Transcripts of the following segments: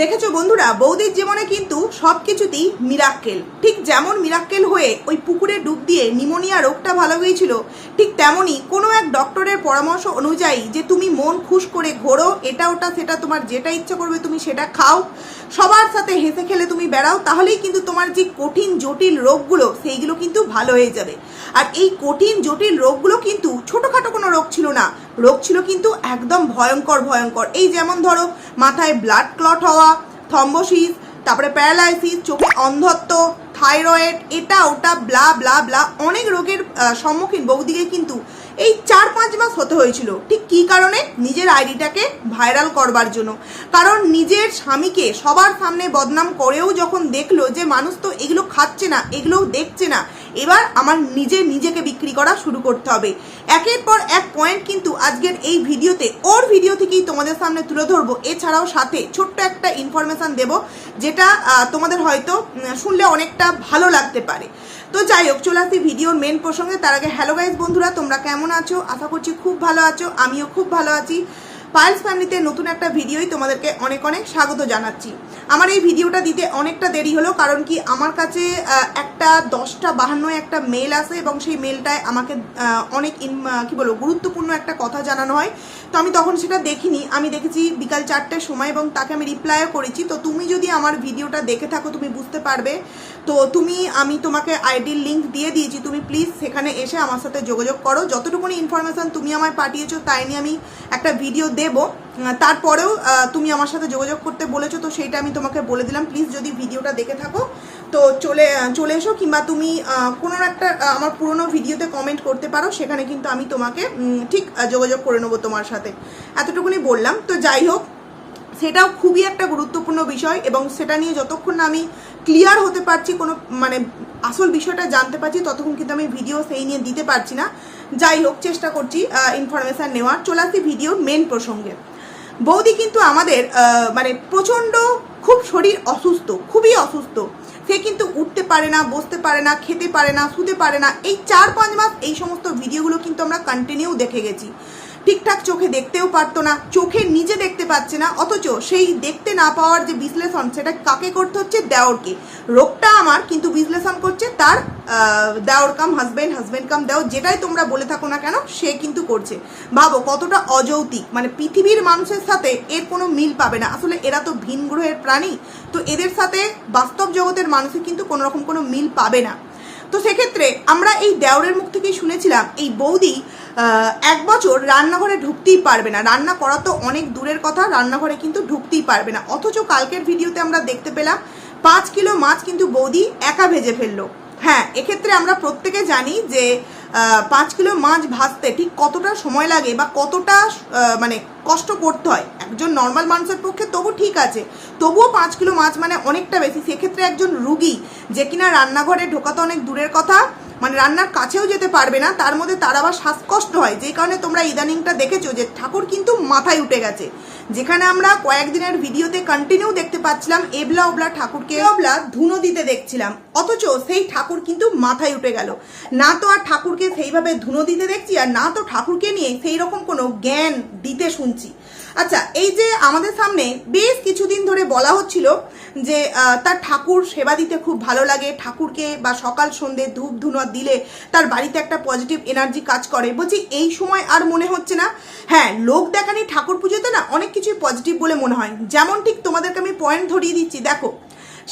দেখেছ বন্ধুরা, বৌদির জীবনে কিন্তু সব কিছুতেই মিরাক্কেল ঠিক যেমন মিরাক্কেল হয়ে ওই পুকুরে ডুব দিয়ে নিমোনিয়া রোগটা ভালো হয়েছিল, ঠিক তেমনই কোনো এক ডক্টরের পরামর্শ অনুযায়ী যে তুমি মন খুশ করে ঘোরো, এটা ওটা সেটা তোমার যেটা ইচ্ছা করবে তুমি সেটা খাও। সবার সাথে হেসে খেলে তুমি বেড়াও, তাহলেই কিন্তু তোমার যে কঠিন, জটিল রোগগুলো, সেইগুলো কিন্তু ভালো হয়ে যাবে। আর এই কঠিন, জটিল রোগগুলো কিন্তু ছোটোখাটো কোনো রোগ ছিল না। রোগ ছিল কিন্তু একদম ভয়ঙ্কর ভয়ঙ্কর। এই যেমন ধরো, মাথায় ব্লাড ক্লট হওয়া থম্বোসিস তারপরে প্যারালাইসিস, চোখে অন্ধত্ব, থাইরয়েড, এটা ওটা, ব্লা ব্লা ব্লা, অনেক রোগের সম্মুখীন বৌদিকে কিন্তু এই চার পাঁচ মাস হতে হয়েছিল। ঠিক কি কারণে? নিজের আইডিটাকে ভাইরাল করবার জন্য। কারণ নিজের স্বামীকে সবার সামনে বদনাম করেও যখন দেখল যে মানুষ তো এগুলো খাচ্ছে না এগুলো দেখছে না এবার আমার নিজে নিজেকে বিক্রি করা শুরু করতে হবে। একের পর এক পয়েন্ট কিন্তু আজকের এই ভিডিওতে, ওর ভিডিও থেকেই তোমাদের সামনে তুলে ধরবো। এছাড়াও সাথে ছোট্ট একটা ইনফরমেশন দেব, যেটা তোমাদের হয়তো শুনলে অনেকটা ভালো লাগতে পারে। তো যাই হোক, চলে আসি ভিডিওর মেন প্রসঙ্গে। তার আগে হ্যালো গাইজ বন্ধুরা, তোমরা কেমন আছো? আশা করছি খুব ভালো আছো, আমিও খুব ভালো আছি। পায়েলস ফ্যামিলিতে নতুন একটা ভিডিওই তোমাদেরকে অনেক অনেক স্বাগত জানাচ্ছি। আমার এই ভিডিওটা দিতে অনেকটা দেরি হলো কারণ কি আমার কাছে একটা দশটা বাহান্ন একটা মেল আসে এবং সেই মেলটায় আমাকে অনেক কি বলব, গুরুত্বপূর্ণ একটা কথা জানানো হয়। তো আমি তখন সেটা দেখিনি। আমি দেখেছি বিকাল চারটের সময় এবং তাকে আমি রিপ্লাইও করেছি। তো তুমি যদি আমার ভিডিওটা দেখে থাকো, তুমি বুঝতে পারবে। তো তুমি, আমি তোমাকে আইডির লিঙ্ক দিয়ে দিয়েছি। তুমি প্লিজ সেখানে এসে আমার সাথে যোগাযোগ করো। যতটুকুনি ইনফরমেশান তুমি আমায় পাঠিয়েছো, তাই নিয়ে আমি একটা ভিডিও দেব। তারপরেও তুমি আমার সাথে যোগাযোগ করতে বলেছ, তো সেইটা আমি তোমাকে বলে দিলাম। প্লিজ যদি ভিডিওটা দেখে থাকো, তো চলে চলে এসো কিংবা তুমি কোনো একটা আমার পুরনো ভিডিওতে কমেন্ট করতে পারো, সেখানে কিন্তু আমি তোমাকে ঠিক যোগাযোগ করে নেব তোমার সাথে। এতটুকুনি বললাম। তো যাই হোক, সেটাও খুবই একটা গুরুত্বপূর্ণ বিষয় এবং সেটা নিয়ে যতক্ষণ না আমি ক্লিয়ার হতে পারছি কোনো মানে আসল বিষয়টা জানতে পারছি, ততক্ষণ কিন্তু আমি ভিডিও সেই নিয়ে দিতে পারছি না। যাই হোক, চেষ্টা করছি ইনফরমেশান নেওয়ার। চলে আসি ভিডিওর মেন প্রসঙ্গে। বৌদি কিন্তু আমাদের মানে প্রচণ্ড খুব শরীর অসুস্থ, খুবই অসুস্থ। সে কিন্তু উঠতে পারে না, বসতে পারে না, খেতে পারে না, শুতে পারে না। এই চার পাঁচ মাস এই সমস্ত ভিডিওগুলো কিন্তু আমরা কন্টিনিউ দেখে গেছি। ঠিকঠাক চোখে দেখতেও পারতো না, চোখে নিজে দেখতে পাচ্ছে না, অথচ সেই দেখতে না পাওয়ার যে বিশ্লেষণ, সেটা কাকে করতে হচ্ছে? দেওরকে। রোগটা আমার, কিন্তু বিশ্লেষণ করছে তার দেওর কাম হাজব্যান্ড হাজব্যান্ড কাম দেওর যেটাই তোমরা বলে থাকো না কেন, সে কিন্তু করছে। ভাবো, কতটা অযৌক্তিক মানে পৃথিবীর মানুষের সাথে এর কোনো মিল পাবে না। আসলে এরা তো ভিন গ্রহের প্রাণী, তো এদের সাথে বাস্তব জগতের মানুষের কিন্তু কোনো রকম কোনো মিল পাবে না। তো সেক্ষেত্রে আমরা এই দেওরের মুখ থেকেই শুনেছিলাম, এই বৌদি এক বছর রান্নাঘরে ঢুকতেই পারবে না। রান্না করা তো অনেক দূরের কথা, রান্নাঘরে কিন্তু ঢুকতেই পারবে না। অথচ কালকের ভিডিওতে আমরা দেখতে পেলাম, পাঁচ কিলো মাছ কিন্তু বৌদি একা ভেজে ফেলল। হ্যাঁ এক্ষেত্রে আমরা প্রত্যেকে জানি যে পাঁচ কিলো মাছ ভাজতে ঠিক কতটা সময় লাগে বা কতটা মানে কষ্ট করতে হয়? একজন নর্মাল মানুষের পক্ষে তবু ঠিক আছে। তবুও পাঁচ কিলো মাছ মানে অনেকটা বেশি। সেক্ষেত্রে একজন রুগী যে কিনা রান্নাঘরে ঢোকা তো অনেক দূরের কথা মানে রান্নার কাছেও যেতে পারবে না, তার মধ্যে তার আবার শ্বাসকষ্ট হয়। যে কারণে তোমরা ইদানিংটা দেখেছ যে ঠাকুর কিন্তু মাথায় উঠে গেছে। যেখানে আমরা কয়েকদিনের ভিডিওতে কন্টিনিউ দেখতে পাচ্ছিলাম এবলা ওবলা ঠাকুরকে। ওবলা ধুনো দিতে দেখছিলাম। অথচ সেই ঠাকুর কিন্তু মাথায় উঠে গেল। না তো আর ঠাকুরকে সেইভাবে ধুনো দিতে দেখছি, আর না তো ঠাকুরকে নিয়ে সেই রকম কোনো জ্ঞান দিতে শুনছি। আচ্ছা এই যে আমাদের সামনে বেশ কিছুদিন ধরে বলা হচ্ছিল যে তার ঠাকুর সেবা দিতে খুব ভালো লাগে, ঠাকুরকে বা সকাল সন্ধ্যে ধূপ ধুনো দিলে তার বাড়িতে একটা পজিটিভ এনার্জি কাজ করে। বলছি, এই সময় আর মনে হচ্ছে না? হ্যাঁ লোক দেখানি ঠাকুর পুজোতে না অনেক কিছুই পজিটিভ বলে মনে হয়। যেমন ঠিক তোমাদেরকে আমি পয়েন্ট ধরিয়ে দিচ্ছি, দেখো।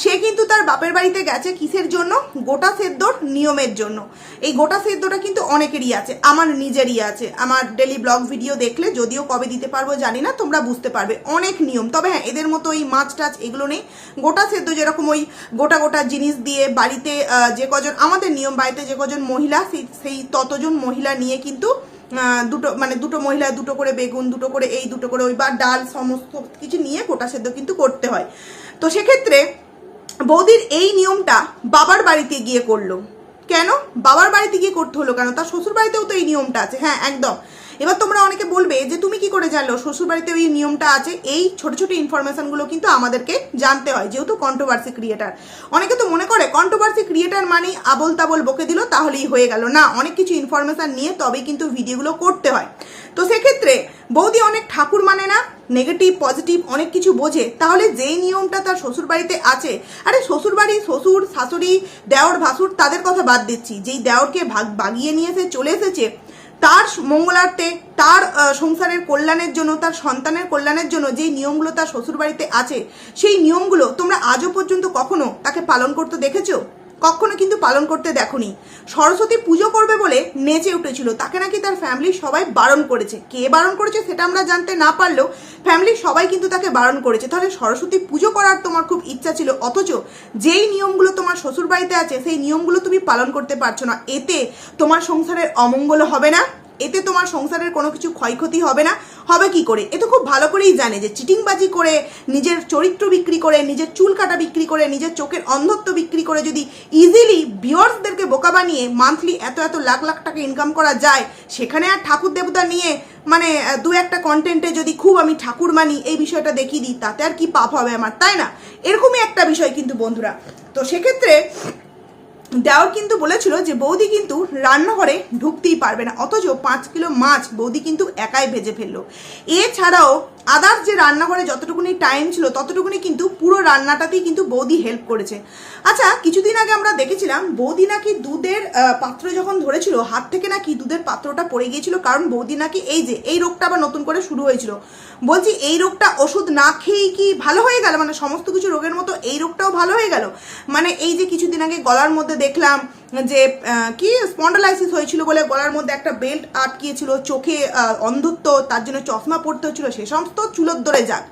সে কিন্তু তার বাপের বাড়িতে গেছে কিসের জন্য? গোটা সেদ্ধর নিয়মের জন্য। এই গোটা সেদ্ধটা কিন্তু অনেকেরই আছে, আমার নিজেরই আছে। আমার ডেলি ব্লগ ভিডিও দেখলে যদিও কবে দিতে পারব জানি না, তোমরা বুঝতে পারবে, অনেক নিয়ম। তবে হ্যাঁ এদের মতো ওই মাছ টাছ এগুলো নেই। গোটা সেদ্ধ যেরকম ওই গোটা গোটা জিনিস দিয়ে বাড়িতে যে কজন, আমাদের নিয়ম বাড়িতে যে কজন মহিলা, সেই সেই ততজন মহিলা নিয়ে কিন্তু দুটো মানে দুটো মহিলা, দুটো করে বেগুন, দুটো করে এই, দুটো করে ওই বা ডাল, সমস্ত কিছু নিয়ে গোটা সেদ্ধ কিন্তু করতে হয়। তো সেক্ষেত্রে বৌদির এই নিয়মটা বাবার বাড়িতে গিয়ে করল। কেন? বাবার বাড়িতে গিয়ে করতে হলো কেন? তার শ্বশুর বাড়িতেও তো এই নিয়মটা আছে। হ্যাঁ একদম। এবার তোমরা অনেকে বলবে যে তুমি কি করে জানলো? শ্বশুরবাড়িতে ওই নিয়মটা আছে, এই ছোট ছোট ইনফরমেশনগুলো কিন্তু আমাদেরকে জানতে হয়, যেহেতু কন্ট্রোভার্সি ক্রিয়েটার অনেকে তো মনে করে কন্ট্রোভার্সি ক্রিয়েটার মানেই আবল তাবল বকে দিল, তাহলেই হয়ে গেল। না, অনেক কিছু ইনফরমেশন নিয়ে তবেই কিন্তু ভিডিওগুলো করতে হয়। তো সেক্ষেত্রে বৌদি অনেক ঠাকুর মানে না নেগেটিভ পজিটিভ অনেক কিছু বোঝে। তাহলে যেই নিয়মটা তার শ্বশুরবাড়িতে আছে, আরে শ্বশুরবাড়ি, শ্বশুর, শাশুড়ি, দেওর, ভাসুর, তাদের কথা বাদ দিচ্ছি। যেই দেওরকে ভাগ, বাগিয়ে নিয়ে এসে চলে এসেছে তার মঙ্গলার্থে, তার সংসারের কল্যাণের জন্য, তার সন্তানের কল্যাণের জন্য যে নিয়মগুলো তার শ্বশুরবাড়িতে আছে, সেই নিয়মগুলো তোমরা আজও পর্যন্ত কখনো তাকে পালন করতে দেখেছ? কখনো কিন্তু পালন করতে দেখনি। সরস্বতী পুজো করবে বলে নেচে উঠেছিল। তাকে নাকি তার ফ্যামিলি সবাই বারণ করেছে। কে বারণ করেছে সেটা আমরা জানতে না পারলেও ফ্যামিলির সবাই কিন্তু তাকে বারণ করেছে। তাহলে সরস্বতী পুজো করার তোমার খুব ইচ্ছা ছিল। অথচ যেই নিয়মগুলো তোমার শ্বশুর বাড়িতে আছে, সেই নিয়মগুলো তুমি পালন করতে পারছ না। এতে তোমার সংসারের অমঙ্গল হবে না। এতে তোমার সংসারের কোনো কিছু ক্ষয়ক্ষতি হবে না। হবে কি করে? এ তো খুব ভালো করেই জানে যে চিটিংবাজি করে, নিজের চরিত্র বিক্রি করে, নিজের চুল কাটা বিক্রি করে, নিজের চোখের অন্ধত্ব বিক্রি করে যদি ইজিলি ভিওর্সদেরকে বোকা বানিয়ে মান্থলি এত এত লাখ লাখ টাকা ইনকাম করা যায়, সেখানে আর ঠাকুর দেবতা নিয়ে মানে দু একটা কন্টেন্টে যদি খুব আমি ঠাকুর মানি, এই বিষয়টা দেখিয়ে দিই, তাতে আর কি পাপ হবে আমার, তাই না? এরকমই একটা বিষয় কিন্তু বন্ধুরা। তো সেক্ষেত্রে দেওয়ার কিন্তু বলেছিল যে বৌদি কিন্তু রান্নাঘরে ঢুকতেই পারবে না। অথচ পাঁচ কিলো মাছ বৌদি কিন্তু একাই ভেজে ফেলল। এছাড়াও আদার্স যে রান্নাঘরে যতটুকুনি টাইম ছিল, ততটুকুনি কিন্তু পুরো রান্নাটাতেই কিন্তু বৌদি হেল্প করেছে। আচ্ছা কিছুদিন আগে আমরা দেখেছিলাম বৌদি নাকি দুধের পাত্র যখন ধরেছিল, হাত থেকে নাকি দুধের পাত্রটা পড়ে গিয়েছিল, কারণ বৌদি নাকি এই যে, এই রোগটা আবার নতুন করে শুরু হয়েছিল। বলছি, এই রোগটা ওষুধ না খেয়েই কি ভালো হয়ে গেল? মানে সমস্ত কিছু রোগের মতো এই রোগটাও ভালো হয়ে গেল? মানে এই যে কিছুদিন আগে গলার মধ্যে দেখলাম যে কি স্পন্ডালাইসিস হয়েছিল বলে গলার মধ্যে একটা বেল্ট আটকিয়েছিল, চোখে অন্ধত্ব, তার জন্য চশমা পড়তে হচ্ছিল সে সমস্ত চুলোর ধরে যাক।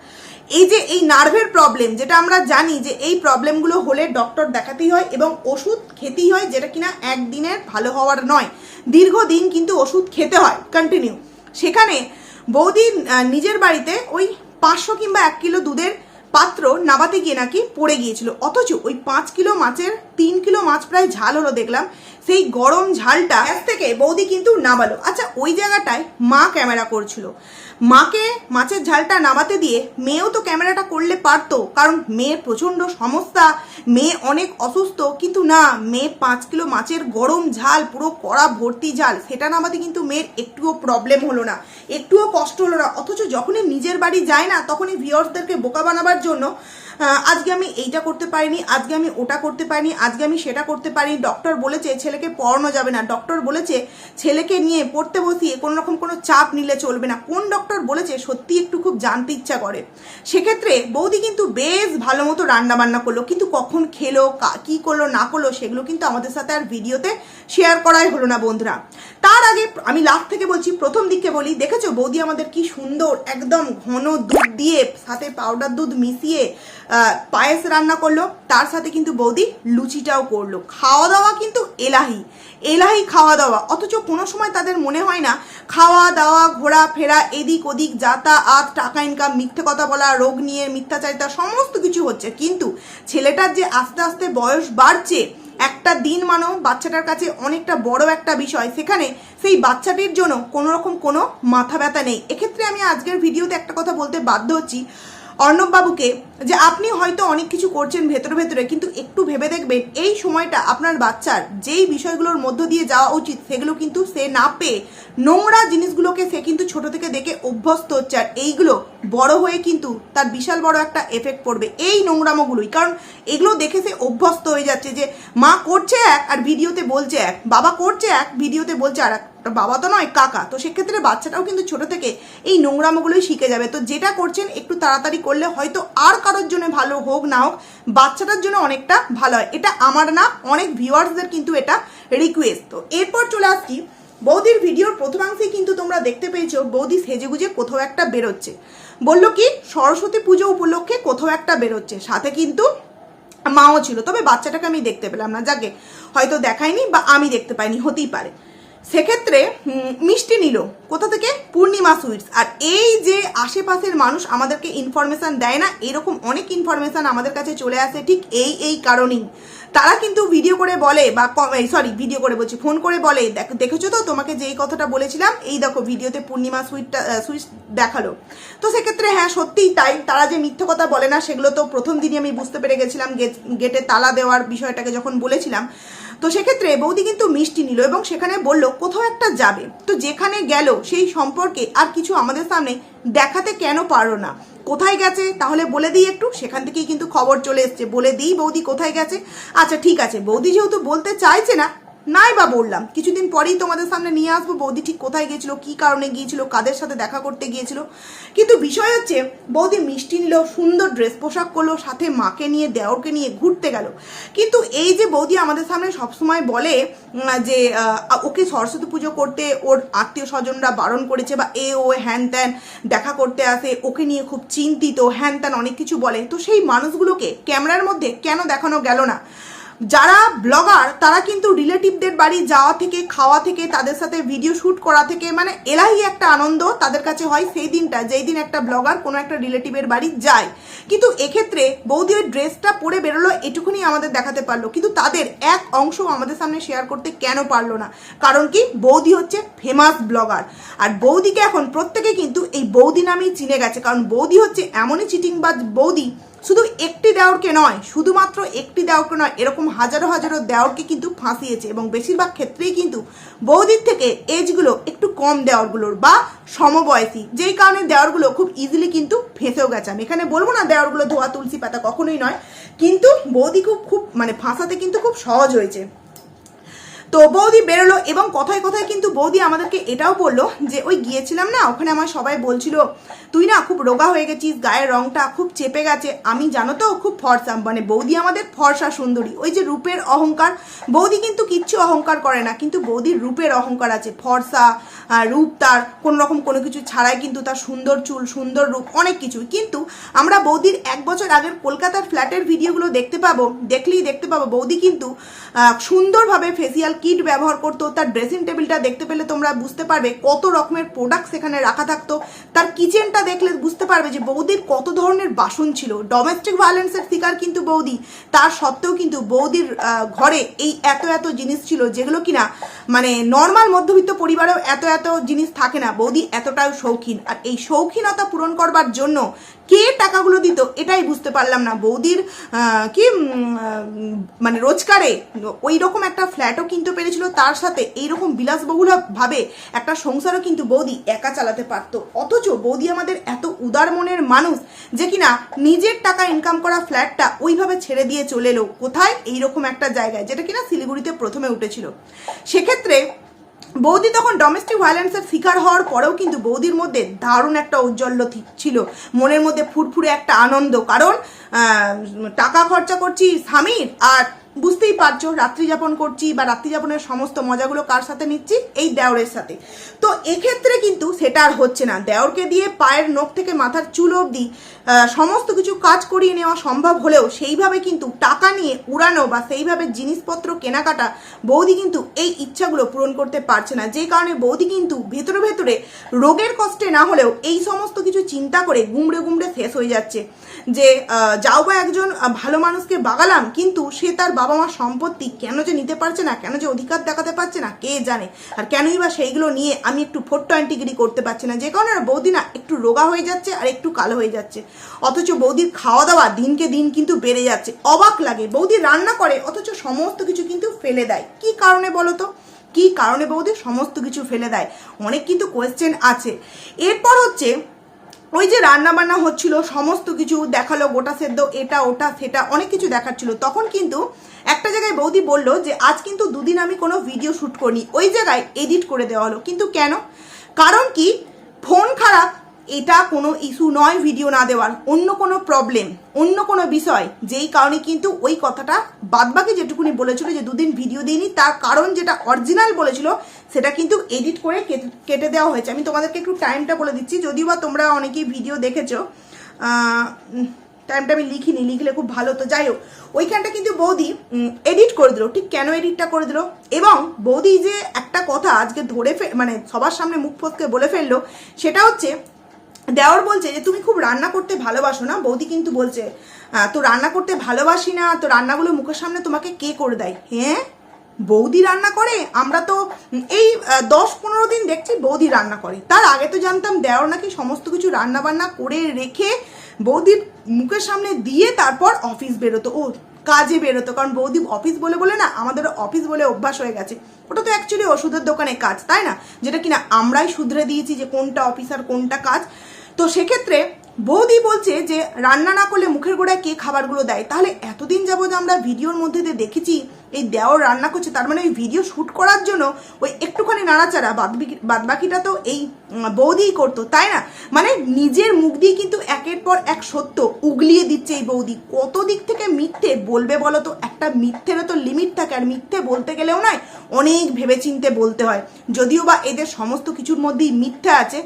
এই যে, এই নার্ভের প্রবলেম যেটা আমরা জানি যে এই প্রবলেমগুলো হলে ডক্টর দেখাতেই হয় এবং ওষুধ খেতেই হয়, যেটা কিনা একদিনের ভালো হওয়ার নয়। দীর্ঘদিন কিন্তু ওষুধ খেতে হয়। কন্টিনিউ সেখানে বৌদি নিজের বাড়িতে ওই পাঁচশো কিংবা এক কিলো দুধের পাত্র নাবাতে গিয়ে নাকি পড়ে গিয়েছিল। অথচ ওই পাঁচ কিলো মাছের তিন কিলো মাছ প্রায় ঝাল হলো দেখলাম। সেই গরম ঝালটা থেকে বৌদি কিন্তু নাবালো। আচ্ছা ওই জায়গাটায় মা ক্যামেরা করছিল। মাকে মাছের ঝালটা নামাতে দিয়ে মেয়েও তো ক্যামেরাটা করলে পারতো, কারণ মেয়ের প্রচণ্ড সমস্যা। মেয়ে অনেক অসুস্থ, কিন্তু না, মেয়ে পাঁচ কিলো মাছের গরম ঝাল, পুরো কড়া ভর্তি ঝাল, সেটা নামাতে কিন্তু মেয়ের একটুও প্রবলেম হলো না। একটুও কষ্ট হলো না, অথচ যখনই নিজের বাড়ি যায় না, তখনই ভিওর্সদেরকে বোকা বানাবার জন্য আজকে আমি এইটা করতে পারিনি, আজকে আমি ওটা করতে পারিনি, আজকে আমি সেটা করতে পারিনি। ডক্টর বলেছে, ছেলেকে পড়ানো যাবে না। ডক্টর বলেছে, ছেলেকে নিয়ে পড়তে বসিয়ে কোনো রকম কোনো চাপ নিলে চলবে না। কোন ডক্টর বলেছে, সত্যি একটু খুব জানতে ইচ্ছা করে। সেক্ষেত্রে বৌদি কিন্তু বেশ ভালো মতো রান্না বান্না করল, কিন্তু কখন খেলো, কি করল, না করল, সেগুলো কিন্তু আমাদের সাথে আর ভিডিওতে শেয়ার করাই হলো না বন্ধুরা। তার আগে আমি লাস্ট থেকে বলছি, প্রথম দিকে বলি, দেখেছ বৌদি আমাদের কি সুন্দর, একদম ঘন দুধ দিয়ে সাথে পাউডার দুধ মিশিয়ে পায়েস রান্না করল, তার সাথে কিন্তু বৌদি লুচিটাও করল। খাওয়া দাওয়া কিন্তু এলাহি এলাহি খাওয়া দাওয়া অথচ কোনো সময় তাদের মনে হয় না খাওয়া দাওয়া ঘোরা ফেরা এদিক ওদিক যাতায়াত, টাকা ইনকাম মিথ্যে কথা বলা, রোগ নিয়ে মিথ্যাচারিতা, সমস্ত কিছু হচ্ছে। কিন্তু ছেলেটার যে আস্তে আস্তে বয়স বাড়ছে, একটা দিন মানো বাচ্চাটার কাছে অনেকটা বড় একটা বিষয়। সেখানে সেই বাচ্চাটির জন্য কোনো রকম কোনো মাথা ব্যথা নেই। এক্ষেত্রে আমি আজকের ভিডিওতে একটা কথা বলতে বাধ্য হচ্ছি। অর্ণব বাবুকে যে আপনি হয়তো অনেক কিছু করছেন ভেতরে ভেতরে, কিন্তু একটু ভেবে দেখবেন এই সময়টা আপনার বাচ্চার যেই বিষয়গুলোর মধ্য দিয়ে যাওয়া উচিত, সেগুলো কিন্তু সে না পেয়ে নোংরা জিনিসগুলোকে সে কিন্তু ছোট থেকে দেখে অভ্যস্ত হচ্ছে, আর এইগুলো বড় হয়ে কিন্তু তার বিশাল বড় একটা এফেক্ট পড়বে এই নোংরামোগুলোই। কারণ এগুলো দেখে সে অভ্যস্ত হয়ে যাচ্ছে যে, মা করছে এক আর ভিডিওতে বলছে এক, বাবা করছে এক, ভিডিওতে বলছে আর এক। বাবা তো নয়, কাকা। তো সেক্ষেত্রে বাচ্চাটাও কিন্তু ছোট থেকে এই নোংরামোগুলোই শিখে যাবে। তো যেটা করছেন একটু তাড়াতাড়ি করলে হয়তো আর কারোর জন্য ভালো হোক, না হোক, বাচ্চাটার জন্য অনেকটা ভালো হয়। এটা আমার না, অনেক ভিউয়ার্সদের কিন্তু এটা রিকোয়েস্ট তো এরপর চলে আসছি বৌদির ভিডিওর প্রথমাংশে কিন্তু তোমরা দেখতে পেয়েছ বৌদি সেজেগুজে কোথাও একটা বেরোচ্ছে। বলল কি, সরস্বতী পুজো উপলক্ষে কোথাও একটা বেরোচ্ছে। সাথে কিন্তু মাও ছিল, তবে বাচ্চাটাকে আমি দেখতে পেলাম না। যাকে হয়তো দেখায়নি বা আমি দেখতে পাইনি, হতেই পারে। সেক্ষেত্রে মিষ্টি নিল। কোথা থেকে? পূর্ণিমা সুইটস। আর এই যে আশেপাশের মানুষ আমাদেরকে ইনফরমেশান দেয় না, এরকম অনেক ইনফরমেশান আমাদের কাছে চলে আসে। ঠিক এই এই কারণেই। তারা কিন্তু ভিডিও করে বলে বা সরি ভিডিও করে বলছি ফোন করে বলে, দেখ দেখেছ তো? তোমাকে যেই কথাটা বলেছিলাম, এই দেখো ভিডিওতে পূর্ণিমা সুইটটা সুইচ দেখাল। তো সেক্ষেত্রে হ্যাঁ সত্যিই তাই। তারা যে মিথ্যে কথা বলে না, সেগুলো তো প্রথম দিনই আমি বুঝতে পেরে গেছিলাম গেটে তালা দেওয়ার বিষয়টাকে যখন বলেছিলাম তো সেক্ষেত্রে বৌদি কিন্তু মিষ্টি নিল এবং সেখানে বলল, কোথাও একটা যাবে। তো যেখানে গেল সেই সম্পর্কে আর কিছু আমাদের সামনে দেখাতে কেন পারো না? কোথায় গেছে? তাহলে বলে দিই একটু। সেখান থেকেই কিন্তু খবর চলে এসছে। বলে দিই বৌদি কোথায় গেছে। আচ্ছা ঠিক আছে। বৌদি যেহেতু বলতে চাইছে না নাই বা বললাম। কিছুদিন পরেই তোমাদের সামনে নিয়ে আসব। বৌদি ঠিক কোথায় গিয়েছিল, কি কারণে গিয়েছিল, কাদের সাথে দেখা করতে গিয়েছিল। কিন্তু বিষয় হচ্ছে, বৌদি মিষ্টি নিল, সুন্দর ড্রেস পোশাক করল, সাথে মাকে নিয়ে, দেওরকে নিয়ে ঘুরতে গেল। কিন্তু এই যে বৌদি আমাদের সামনে সবসময় বলে যে ওকে সরস্বতী পুজো করতে ওর আত্মীয় স্বজনরা বারণ করেছে বা এ, ও, হ্যান ত্যান দেখা করতে আসে, ওকে নিয়ে খুব চিন্তিত, হ্যান ত্যান অনেক কিছু বলে। তো সেই মানুষগুলোকে ক্যামেরার মধ্যে কেন দেখানো গেল না? যারা ব্লগার, তারা কিন্তু রিলেটিভদের বাড়ি যাওয়া থেকে, খাওয়া থেকে, তাদের সাথে ভিডিও শ্যুট করা থেকে মানে এলাহি একটা আনন্দ তাদের কাছে হয় সেই দিনটা, যেই দিন একটা ব্লগার কোনো একটা রিলেটিভের বাড়ি যায়। কিন্তু এক্ষেত্রে বৌদি ওই ড্রেসটা পরে বেরোলো, এটুকুনি আমাদের দেখাতে পারল। কিন্তু তাদের এক অংশ আমাদের সামনে শেয়ার করতে কেন পারল না? কারণ কি? বৌদি হচ্ছে ফেমাস ব্লগার। আর বৌদিকে এখন প্রত্যেকে কিন্তু এই বৌদি নামেই চিনে গেছে। কারণ বৌদি হচ্ছে এমনই চিটিংবাজ বৌদি শুধু একটি দেওরকে নয়, শুধুমাত্র একটি দেওরকে নয়, এরকম হাজারো হাজারো দেওরকে কিন্তু ফাঁসিয়েছে এবং বেশিরভাগ ক্ষেত্রেই কিন্তু বৌদির থেকে এজগুলো একটু কম দেওয়ারগুলোর বা সমবয়সী। যেই কারণে দেওয়ারগুলো খুব ইজিলি কিন্তু ফেঁসেও গেছে। আমি এখানে বলব না দেওয়ারগুলো ধোয়া, তুলসী পাতা কখনোই নয়, কিন্তু বৌদি খুব খুব মানে ফাঁসাতে কিন্তু খুব সহজ হয়েছে। তো বৌদি বেরোলো এবং কথায় কথায় কিন্তু বৌদি আমাদেরকে এটাও বলল যে, ওই গিয়েছিলাম না? ওখানে আমার সবাই বলছিল, তুই না খুব রোগা হয়ে গেছিস, গায়ের রংটা খুব চেপে গেছে। আমি জানো তো, খুব ফর্সা। মানে বৌদি আমাদের ফর্সা সুন্দরী। ওই যে রূপের অহংকার, বৌদি কিন্তু কিচ্ছু অহংকার করে না। কিন্তু বৌদির রূপের অহংকার আছে। ফর্সা রূপ তার কোনো রকম কোনো কিছু ছাড়াই কিন্তু তার সুন্দর চুল, সুন্দর রূপ, অনেক কিছু। কিন্তু আমরা বৌদির এক বছর আগের কলকাতার ফ্ল্যাটের ভিডিওগুলো দেখতে পাবো, দেখলেই দেখতে পাবো বৌদি কিন্তু সুন্দরভাবে ফেসিয়াল কিট ব্যবহার করতো, তার ড্রেসিং টেবিলটা দেখতে পেলে তোমরা বুঝতে পারবে কত রকমের প্রোডাক্ট সেখানে রাখা থাকতো। তার কিচেনটা দেখলে বুঝতে পারবে যে বৌদির কত ধরনের বাসন ছিল। ডোমেস্টিক ভায়োলেন্সের শিকার কিন্তু বৌদি, তার সত্ত্বেও কিন্তু বৌদির ঘরে এই এত এত জিনিস ছিল যেগুলো কিনা মানে নর্মাল মধ্যবিত্ত পরিবারেও এত এত জিনিস থাকে না। বৌদি এতটাও শৌখিন। আর এই শৌখিনতা পূরণ করবার জন্য কে টাকাগুলো দিত এটাই বুঝতে পারলাম না। বৌদির কি মানে রোজগারে ওই রকম একটা ফ্ল্যাটও কিনতে পেরেছিল, তার সাথে এইরকম বিলাসবহুল ভাবে একটা সংসারও কিন্তু বৌদি একা চালাতে পারতো। অথচ বৌদি আমাদের এত উদার মনের মানুষ যে কিনা নিজের টাকা ইনকাম করা ফ্ল্যাটটা ওইভাবে ছেড়ে দিয়ে চলে এলো। কোথায়? এইরকম একটা জায়গায়, যেটা কিনা শিলিগুড়িতে প্রথমে উঠেছিল। সেক্ষেত্রে বৌদি তখন ডোমেস্টিক ভায়োলেন্সের শিকার হওয়ার পরেও কিন্তু বৌদির মধ্যে দারুণ একটা ঔজ্জ্বল্য ছিল। মনের মধ্যে ফুরফুরে একটা আনন্দ। কারণ টাকা খরচা করছি স্বামীর আর বুঝতেই পারছ, রাত্রি যাপন করছি বা রাত্রি যাপনের সমস্ত মজাগুলো কার সাথে নিচ্ছি? এই দেওরের সাথে। তো এক্ষেত্রে কিন্তু সেটা আর হচ্ছে না। দেওরকে দিয়ে পায়ের নখ থেকে মাথার চুল অবধি সমস্ত কিছু কাজ করিয়ে নেওয়া সম্ভব হলেও সেইভাবে কিন্তু টাকা নিয়ে উড়ানো বা সেইভাবে জিনিসপত্র কেনাকাটা বৌদি কিন্তু এই ইচ্ছাগুলো পূরণ করতে পারছে না। যে কারণে বৌদি কিন্তু ভেতরে ভেতরে রোগের কষ্টে না হলেও এই সমস্ত কিছু চিন্তা করে গুমড়ে গুমড়ে শেষ হয়ে যাচ্ছে। যে যাও বা একজন ভালো মানুষকে বাগালাম, কিন্তু সে তার বাবা মার সম্পত্তি কেন যে নিতে পারছে না, কেন যে অধিকার দেখাতে পারছে না, কে জানে? আর কেনই বা সেইগুলো নিয়ে আমি একটু ফোর্টো অ্যান্টিগিরি করতে পারছি না। যে কারণে বৌদি না একটু রোগা হয়ে যাচ্ছে আর একটু কালো হয়ে যাচ্ছে। অথচ বৌদির খাওয়া দাওয়া দিনকে দিন কিন্তু বেড়ে যাচ্ছে। অবাক লাগে। বৌদি রান্না করে, অথচ সমস্ত কিছু কিন্তু ফেলে দেয়। কি কারণে বলো তো? কি কারণে বৌদি সমস্ত কিছু ফেলে দেয়? অনেক কিন্তু কোয়েশ্চেন আছে। এরপর হচ্ছে, ওই যে রান্না বান্না হচ্ছিল, সমস্ত কিছু দেখাল, গোটা সেদ্ধ, এটা, ওটা, সেটা, অনেক কিছু দেখাচ্ছিল। তখন কিন্তু একটা জায়গায় বৌদি বলল যে, আজ কিন্তু দুদিন আমি কোনো ভিডিও শ্যুট করিনি। ওই জায়গায় এডিট করে দেওয়া হলো। কিন্তু কেন? কারণ কি? ফোন খারাপ, এটা কোনো ইস্যু নয় ভিডিও না দেওয়ার। অন্য কোনো প্রবলেম অন্য কোনো বিষয়, যেই কারণে কিন্তু ওই কথাটা বাদবাকি যেটুকুনি বলেছিল যে, দুদিন ভিডিও দিইনি, তার কারণ যেটা অরিজিনাল বলেছিল, সেটা কিন্তু এডিট করে কেটে- দেওয়া হয়েছে। আমি তোমাদেরকে একটু টাইমটা বলে দিচ্ছি। যদিও বা তোমরা অনেকেই ভিডিও দেখেছ টাইমটা আমি লিখিনি, লিখলে খুব ভালো তো যাই হোক, ওইখানটা কিন্তু বৌদি এডিট করে দিল। ঠিক কেন এডিটটা করে দিল? এবং বৌদি যে একটা কথা আজকে ধরে ফে মানে সবার সামনে মুখ ফসকে বলে ফেলল, সেটা হচ্ছে, দেওয়ার বলছে যে, তুমি খুব রান্না করতে ভালোবাসো না? বৌদি কিন্তু বলছে তো রান্না করতে ভালোবাসি না, তো রান্নাগুলো মুখের সামনে তোমাকে কে করে দেয়? হ্যাঁ বৌদি রান্না করে? আমরা তো এই দশ পনেরো দিন দেখছি বৌদি রান্না করে। তার আগে তো জানতাম দেওয়ার নাকি সমস্ত কিছু রান্না বান্না করে রেখে বৌদির মুখের সামনে দিয়ে তারপর অফিস বেরোতো। ও কাজে বেরোতো, কারণ বৌদি অফিস বলে বলে না, আমাদের অফিস বলে অভ্যাস হয়ে গেছে। ওটা তো অ্যাকচুয়ালি ওষুধের দোকানে কাজ, তাই না? যেটা কিনা আমরাই শুধরে দিয়েছি যে কোনটা অফিস আর কোনটা কাজ। তো সেক্ষেত্রে বৌদি বলছে যে, রান্না না করলে মুখের গোড়ায় কে খাবারগুলো দেয়? তাহলে এতদিন যাবত আমরা ভিডিওর মধ্যে দিয়ে দেখেছি এই দেওর রান্না করছে, তার মানে ওই ভিডিও শ্যুট করার জন্য ওই একটুখানি নাড়াচাড়া, বাদ বাদবাকিটা তো এই বৌদিই করতো, তাই না? মানে নিজের মুখ দিয়ে কিন্তু একের পর এক সত্য উগলিয়ে দিচ্ছে এই বৌদি। কত দিক থেকে মিথ্যে বলবে বলো তো? একটা মিথ্যেরও তো লিমিট থাকে, আর মিথ্যে বলতে গেলেও নয়, অনেক ভেবেচিন্তে বলতে হয়। যদিও বা এদের সমস্ত কিছুর মধ্যেই মিথ্যা আছে।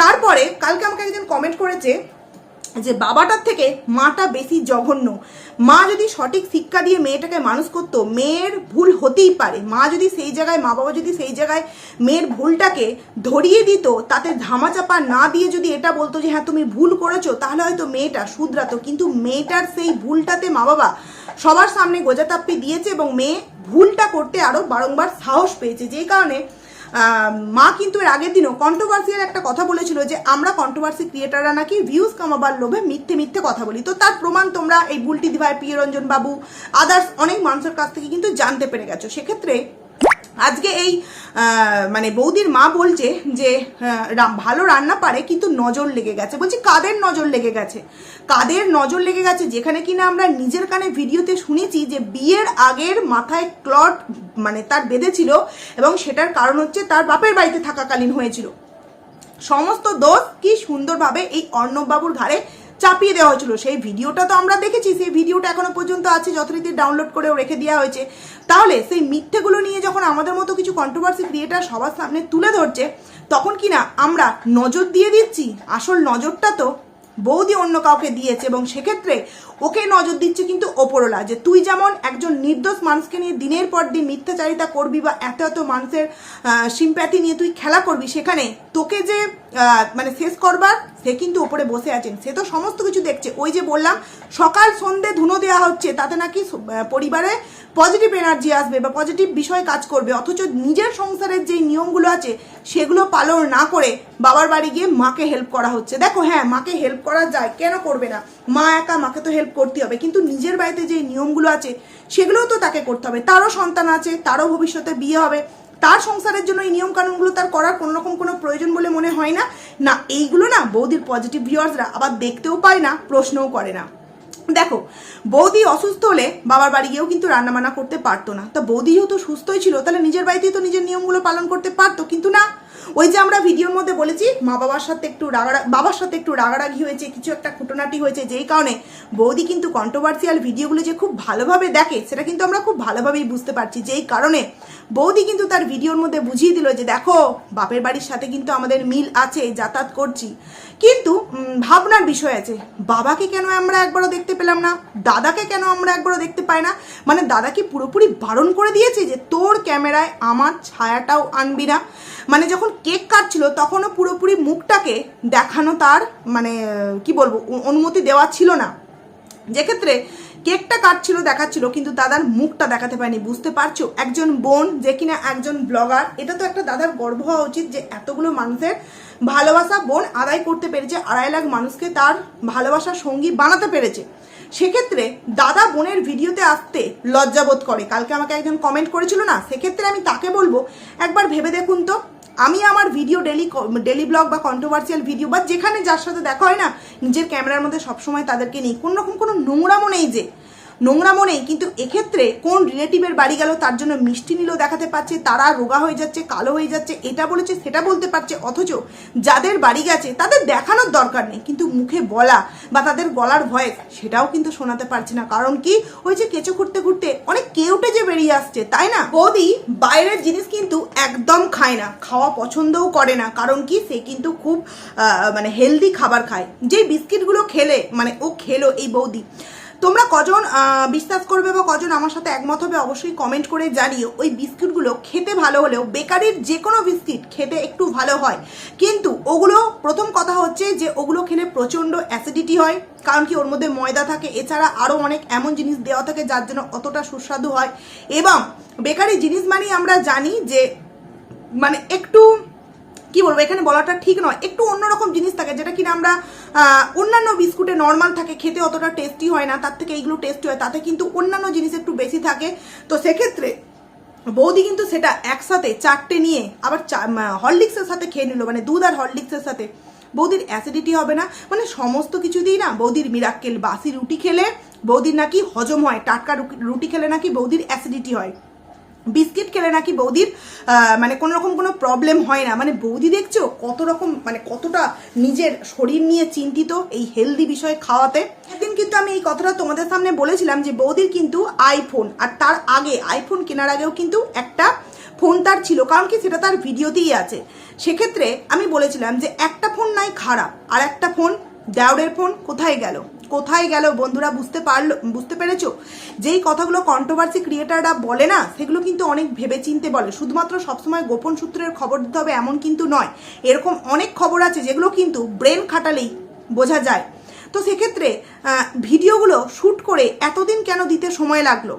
তারপরে কালকে আমাকে একজন কমেন্ট করেছে যে বাবাটার থেকে মাটা বেশি জঘন্য। মা যদি সঠিক শিক্ষা দিয়ে মেয়েটাকে মানুষ করতো, মেয়ের ভুল হতেই পারে। মা যদি সেই জায়গায়, মা বাবা যদি সেই জায়গায় মেয়ের ভুলটাকে ধরিয়ে দিত, তাতে ধামাচাপা না দিয়ে যদি এটা বলতো যে হ্যাঁ তুমি ভুল করেছ, তাহলে হয়তো মেয়েটা শুধরাতো। কিন্তু মেয়েটার সেই ভুলটাতে মা বাবা সবার সামনে গোজাতাপ্পি দিয়েছে এবং মেয়ে ভুলটা করতে আরও বারংবার সাহস পেয়েছে। যেই কারণে মা কিন্তু এর আগের দিনও কন্ট্রোভার্সিয়াল একটা কথা বলেছিল যে আমরা কন্ট্রোভার্সি ক্রিয়েটাররা নাকি ভিউজ কামাবার লোভে মিথ্যে মিথ্যে কথা বলি। তো তার প্রমাণ তোমরা এই বুলটি দিভাই প্রিয়রঞ্জন বাবু আদার্স অনেক মানুষের কাছ থেকে কিন্তু জানতে পেরে গেছো। সেক্ষেত্রে আজকে এই মানে বৌদির মা বলছে যে ভালো রান্না পারে কিন্তু নজর লেগে গেছে। বলছি, কাদের নজর লেগে গেছে? কাদের নজর লেগে গেছে? যেখানে কিনা আমরা নিজের কানে ভিডিওতে শুনেছি যে, বিয়ের আগের মাথায় ক্লট মানে তার বেঁধেছিল এবং সেটার কারণ হচ্ছে তার বাপের বাড়িতে থাকাকালীন হয়েছিল। সমস্ত দোষ কি সুন্দরভাবে এই অর্ণববাবুর ঘাড়ে চাপিয়ে দেওয়া হয়েছিল। সেই ভিডিওটা তো আমরা দেখেছি, সেই ভিডিওটা এখনও পর্যন্ত আছে, যথারীতি ডাউনলোড করেও রেখে দেওয়া হয়েছে। তাহলে সেই মিথ্যেগুলো নিয়ে যখন আমাদের মতো কিছু কন্ট্রোভার্সি ক্রিয়েটার সবার সামনে তুলে ধরছে, তখন কি না আমরা নজর দিয়ে দিচ্ছি? আসল নজরটা তো বৌদি অন্য কাউকে দিয়েছে এবং সেক্ষেত্রে ওকে নজর দিচ্ছে কিন্তু ওপরওয়ালা যে তুই যেমন একজন নির্দোষ মানুষকে নিয়ে দিনের পর দিন মিথ্যাচারিতা করবি বা এত এত মানুষের সিম্প্যাথি নিয়ে তুই খেলা করবি, সেখানে তোকে যে মানে শেষ করবার সে কিন্তু ওপরে বসে আছেন। সে তো সমস্ত কিছু দেখছে। ওই যে বললাম, সকাল সন্ধে ধুনো দেওয়া হচ্ছে, তাতে নাকি পরিবারে পজিটিভ এনার্জি আসবে বা পজিটিভ বিষয় কাজ করবে। অথচ নিজের সংসারের যেই নিয়মগুলো আছে, সেগুলো পালন না করে বাবার বাড়ি গিয়ে মাকে হেল্প করা হচ্ছে। দেখো হ্যাঁ মাকে হেল্প করা যায়, কেন করবে না? মা একা মাকে তো হেল্প করতে হবে। কিন্তু নিজের বাড়িতে যে নিয়মগুলো আছে, সেগুলোও তো তাকে করতে হবে। তারও সন্তান আছে, তারও ভবিষ্যতে বিয়ে হবে। তার সংসারের জন্য এই নিয়ম কানুনগুলো তার করার কোনো রকম কোনো প্রয়োজন বলে মনে হয় না। না, এইগুলো না বৌদির পজিটিভ ভিউয়ার্সরা আবার দেখতেও পায় না, প্রশ্নও করে না। দেখো, বৌদি অসুস্থ হলে বাবার বাড়ি গিয়েও কিন্তু রান্নাবান্না করতে পারতো না। তা বৌদি যেহেতু সুস্থই ছিল, তাহলে নিজের বাড়িতেই তো নিজের নিয়মগুলো পালন করতে পারতো, কিন্তু না। ওই যে আমরা ভিডিওর মধ্যে বলেছি, মা বাবার সাথে একটু রাগারা, বাবার সাথে একটু রাগারাগি হয়েছে, কিছু একটা খুঁটোনাটি হয়েছে, যেই কারণে বৌদি কিন্তু কন্ট্রোভার্সিয়াল ভিডিওগুলো যে খুব ভালোভাবে দেখে, সেটা কিন্তু আমরা খুব ভালোভাবেই বুঝতে পারছি। যেই কারণে বৌদি কিন্তু তার ভিডিওর মধ্যে বুঝিয়ে দিল যে দেখো, বাপের বাড়ির সাথে কিন্তু আমাদের মিল আছে, যাতায়াত করছি। কিন্তু ভাবনার বিষয় আছে, বাবাকে কেন আমরা একবারও দেখতে পেলাম না? দাদাকে কেন আমরা একবারও দেখতে পাই না? মানে দাদা কি পুরোপুরি বারণ করে দিয়েছে যে তোর ক্যামেরায় আমার ছায়াটাও আনবি না? মানে যখন কেক কাটছিল, তখনও পুরোপুরি মুখটাকে দেখানো তার মানে কি বলব, অনুমতি দেওয়া ছিল না। যেক্ষেত্রে কেকটা কাটছিল, দেখাচ্ছিল, কিন্তু দাদার মুখটা দেখাতে পারেনি, বুঝতে পারছ? একজন বোন যে কিনা একজন ব্লগার, এটা তো একটা দাদার গর্ব হওয়া উচিত যে এতগুলো মানুষের ভালোবাসা বোন আদায় করতে পেরেছে, আড়াই লাখ মানুষকে তার ভালোবাসার সঙ্গী বানাতে পেরেছে। সেক্ষেত্রে দাদা বোনের ভিডিওতে আসতে লজ্জাবোধ করে। কালকে আমাকে একজন কমেন্ট করেছিল না? সেক্ষেত্রে আমি তাকে বলব, একবার ভেবে দেখুন তো। আমি আমার ভিডিও ডেলি ডেলি ব্লগ বা কন্ট্রোভার্সিয়াল ভিডিও বা যেখানে যার সাথে দেখা হয় না, নিজের ক্যামেরার মধ্যে সবসময় তাদেরকে নিই কোনোরকম কোনো নোংরামো নেই যে নোংরা মনেই, কিন্তু এক্ষেত্রে কোন রিলেটিভের বাড়ি গেল, তার জন্য মিষ্টি নিলেও দেখাতে পারছে, তারা রোগা হয়ে যাচ্ছে, কালো হয়ে যাচ্ছে, এটা বলেছে, সেটা বলতে পারছে, অথচ যাদের বাড়ি গেছে, তাদের দেখানোর দরকার নেই, কিন্তু মুখে বলা বা তাদের গলার ভয়েস, সেটাও কিন্তু শোনাতে পারছে না। কারণ কি? ওই যে কেঁচো ঘুরতে ঘুরতে অনেক কেউটে যে বেরিয়ে আসছে, তাই না? বৌদি বাইরের জিনিস কিন্তু একদম খায় না, খাওয়া পছন্দও করে না, কারণ কি? সে কিন্তু খুব মানে হেলদি খাবার খায়। যে বিস্কিটগুলো খেলে মানে ও খেলো এই বৌদি। তোমরা কজন বিশ্বাস করবে বা কজন আমার সাথে একমত হবে, অবশ্যই কমেন্ট করে জানিও। ওই বিস্কিটগুলো খেতে ভালো হলেও, বেকারির যে কোনো বিস্কিট খেতে একটু ভালো হয়। কিন্তু ওগুলো, প্রথম কথা হচ্ছে যে, ওগুলো খেলে প্রচণ্ড অ্যাসিডিটি হয়, কারণ কি ওর মধ্যে ময়দা থাকে। এছাড়া আরও অনেক এমন জিনিস দেওয়া থাকে যার জন্য অতটা সুস্বাদু হয়। এবং বেকারি জিনিস মানেই আমরা জানি যে মানে একটু কি বলব, এখানে বলাটা ঠিক নয়। একটু অন্যরকম জিনিস থাকে, যেটা কিনা আমরা অন্যান্য বিস্কুটে নর্মাল থাকে, খেতে অতটা টেস্টি হয় না, তার থেকে এইগুলো টেস্টি হয়, তাতে কিন্তু অন্যান্য জিনিস একটু বেশি থাকে। তো সেক্ষেত্রে বৌদি কিন্তু সেটা একসাথে চারটে নিয়ে আবার হরলিক্সের সাথে খেয়ে নিল মানে দুধ আর হরলিক্সের সাথে। বৌদির অ্যাসিডিটি হবে না মানে সমস্ত কিছু দিই না বৌদির মিরাক্কেল বাসি রুটি খেলে বৌদির নাকি হজম হয়, টাটকা রুটি- খেলে নাকি বৌদির অ্যাসিডিটি হয়। বিস্কিট খেলে নাকি বৌদির মানে কোনো রকম কোনো প্রবলেম হয় না। মানে বৌদি দেখছ কত রকম মানে কতটা নিজের শরীর নিয়ে চিন্তিত এই হেলদি বিষয়ে খাওয়াতে। একদিন কিন্তু আমি এই কথাটা তোমাদের সামনে বলেছিলাম যে বৌদির কিন্তু আইফোন আর তার আগে আইফোন কেনার আগেও কিন্তু একটা ফোন তার ছিল, কারণ কি সেটা তার ভিডিওতেই আছে। সেক্ষেত্রে আমি বলেছিলাম যে একটা ফোন নাই খারাপ, আর একটা ফোন দেওরের ফোন কোথায় গেল? কোথায় গেল? বন্ধুরা, বুঝতে পারল, বুঝতে পেরেছ? যেই কথাগুলো কন্ট্রোভার্সি ক্রিয়েটাররা বলে না, সেগুলো কিন্তু অনেক ভেবে চিনতে বলে। শুধুমাত্র সবসময় গোপন সূত্রের খবর দিতে হবে এমন কিন্তু নয়। এরকম অনেক খবর আছে যেগুলো কিন্তু ব্রেন খাটালেই বোঝা যায়। তো সেক্ষেত্রে ভিডিওগুলো শ্যুট করে এতদিন কেন দিতে সময় লাগল?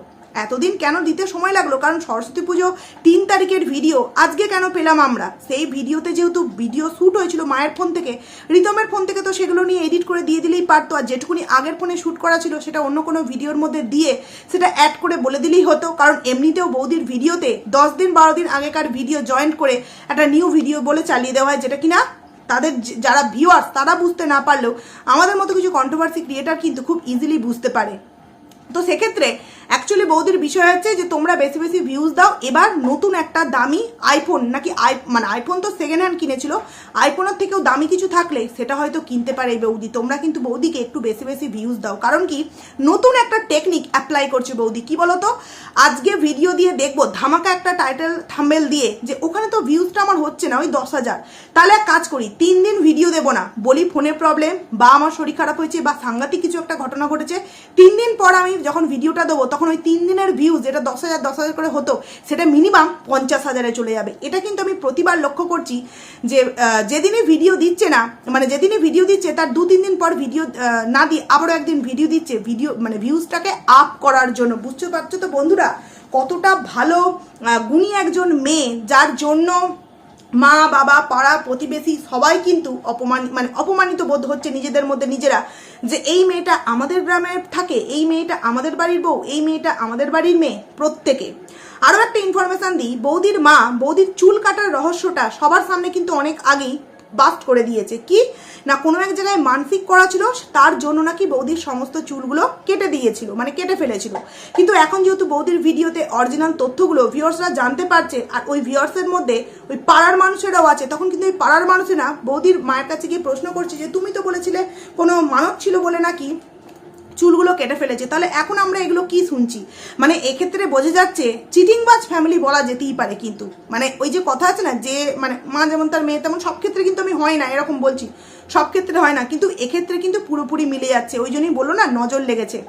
এতদিন কেন দিতে সময় লাগল? কারণ সরস্বতী পুজো তিন তারিখের ভিডিও। আজকে কেন পেলাম আমরা? সেই ভিডিওতে যেহেতু ভিডিও শ্যুট হয়েছিল মায়ের ফোন থেকে, রিতমের ফোন থেকে তো সেগুলো নিয়ে এডিট করে দিয়ে দিলেই পারতো। আর যেটুকুনি আগের ফোনে শ্যুট করা ছিল, সেটা অন্য কোনো ভিডিওর মধ্যে দিয়ে সেটা অ্যাড করে বলে দিলেই হতো। কারণ এমনিতেও বৌদির ভিডিওতে দশ দিন, বারো দিন আগেকার ভিডিও জয়েন্ট করে একটা নিউ ভিডিও বলে চালিয়ে দেওয়া হয়, যেটা কিনা তাদের যারা ভিউয়ার্স তারা বুঝতে না পারলেও আমাদের মতো কিছু কন্ট্রোভার্সি ক্রিয়েটার কিন্তু খুব ইজিলি বুঝতে পারে। তো সেক্ষেত্রে অ্যাকচুয়ালি বৌদির বিষয় হচ্ছে যে তোমরা বেশি বেশি ভিউজ দাও। এবার নতুন একটা দামি আইফোন নাকি আই মানে আইফোন তো সেকেন্ড হ্যান্ড কিনেছিল। আইফোনের থেকেও দামি কিছু থাকলে সেটা হয়তো কিনতে পারে এই বৌদি। তোমরা কিন্তু বৌদিকে একটু বেশি বেশি ভিউজ দাও। কারণ কি? নতুন একটা টেকনিক অ্যাপ্লাই করছে বৌদি। কি বলো তো আজকে ভিডিও দিয়ে দেখব, ধামাকা একটা টাইটেল থাম্বেল দিয়ে যে ওখানে তো ভিউজটা আমার হচ্ছে না, ওই দশ হাজার। তাহলে এক কাজ করি, তিন দিন ভিডিও দেবো না। বলি ফোনের প্রবলেম বা আমার শরীর খারাপ হয়েছে, বা সাংঘাতিক কিছু একটা ঘটনা ঘটেছে। তিন দিন পর আমি যখন ভিডিওটা দেবো, তখন ওই তিন দিনের ভিউজ যেটা দশ হাজার দশ হাজার করে হতো সেটা মিনিমাম পঞ্চাশ হাজারে চলে যাবে। এটা কিন্তু আমি প্রতিবার লক্ষ্য করছি যে আহ, যেদিনই ভিডিও দিচ্ছে না মানে যেদিনে ভিডিও দিচ্ছে তার দু তিন দিন পর ভিডিও না দিয়ে আবারও একদিন ভিডিও দিচ্ছে ভিডিও মানে ভিউজটাকে আপ করার জন্য। বুঝতে পারছ তো বন্ধুরা? কতটা ভালো গুণী একজন মেয়ে যার জন্য মা, বাবা, পাড়া, প্রতিবেশী সবাই কিন্তু অপমান মানে অপমানিত বোধ হচ্ছে নিজেদের মধ্যে নিজেরা যে এই মেয়েটা আমাদের গ্রামে থাকে, এই মেয়েটা আমাদের বাড়ির বউ, এই মেয়েটা আমাদের বাড়ির মেয়ে, প্রত্যেকে। আরও একটা ইনফরমেশান দিই, বৌদির মা, বৌদির চুল কাটার রহস্যটা সবার সামনে কিন্তু অনেক আগেই বাস্ট করে দিয়েছে। কি? না, কোনো এক জায়গায় মানসিক করা ছিল, তার জন্য নাকি বৌদির সমস্ত চুলগুলো কেটে দিয়েছিল মানে কেটে ফেলেছিল। কিন্তু এখন যেহেতু বৌদির ভিডিওতে অরিজিনাল তথ্যগুলো ভিউয়ার্সরা জানতে পারছে, আর ওই ভিউয়ার্সের মধ্যে ওই পাড়ার মানুষেরাও আছে, তখন কিন্তু ওই পাড়ার মানুষেরা বৌদির মায়ের কাছে গিয়ে প্রশ্ন করছে যে, তুমি তো বলেছিলে কোনো মানব ছিল বলে নাকি? চুলগুলো কেটে ফেলেছে। তাহলে এখন আমরা এগুলো কি শুনছি? মানে এক্ষেত্রে বোঝা যাচ্ছে চিটিংবাজ ফ্যামিলি বলা যেতেই পারে কিন্তু। মানে ওই যে কথা আছে না, যে মানে মা যেমন তার মেয়ে, তেমন সব ক্ষেত্রে কিন্তু আমি হয় না, এরকম বলছি। সব ক্ষেত্রে হয় না, কিন্তু এক্ষেত্রে কিন্তু পুরোপুরি মিলে যাচ্ছে। ওই জন্যই বলল না, নজর লেগেছে।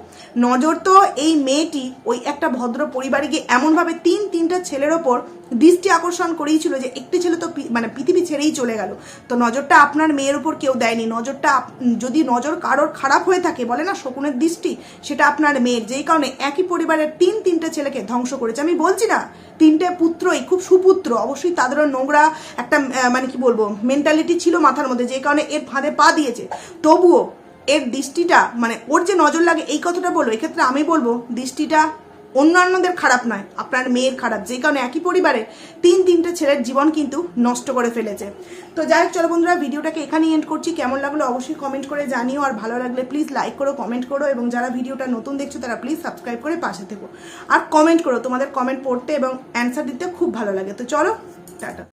নজর তো এই মেয়েটি ওই একটা ভদ্র পরিবারে গিয়ে এমনভাবে তিন, তিনটা ছেলের ওপর দৃষ্টি আকর্ষণ করেইছিল যে একটি ছেলে তো মানে পৃথিবী ছেড়েই চলে গেল। তো নজরটা আপনার মেয়ের উপর কেউ দেয়নি। নজরটা যদি নজর কারোর খারাপ হয়ে থাকে, বলে না শকুনের দৃষ্টি, সেটা আপনার মেয়ের। যেই কারণে একই পরিবারের তিন, তিনটে ছেলেকে ধ্বংস করেছে। আমি বলছি না, তিনটে পুত্রই, খুব সুপুত্র। অবশ্যই তাদেরও নোংরা একটা মানে কি বলব মেন্টালিটি ছিল মাথার মধ্যে যে কারণে এর ফাঁদে পা দিয়েছে। তবুও এর দৃষ্টিটা মানে ওর যে নজর লাগে, এই কথাটা বলব। এক্ষেত্রে আমি বলব, দৃষ্টিটা অন্যান্যদের খারাপ নয়, আপনার মেয়ের খারাপ, যে কারণে একই পরিবারে তিন তিনটে ছেলের জীবন কিন্তু নষ্ট করে ফেলেছে। তো যাই হোক, চলো বন্ধুরা, ভিডিওটাকে এখানেই এন্ড করছি। কেমন লাগল অবশ্যই কমেন্ট করে জানিও, আর ভালো লাগলে প্লিজ লাইক করো কমেন্ট করো, এবং যারা ভিডিওটা নতুন দেখছ, তারা প্লিজ সাবস্ক্রাইব করে পাশে থেকো। আর কমেন্ট করো, তোমাদের কমেন্ট পড়তে এবং অ্যান্সার দিতে খুব ভালো লাগে। তো চলো, টাটা।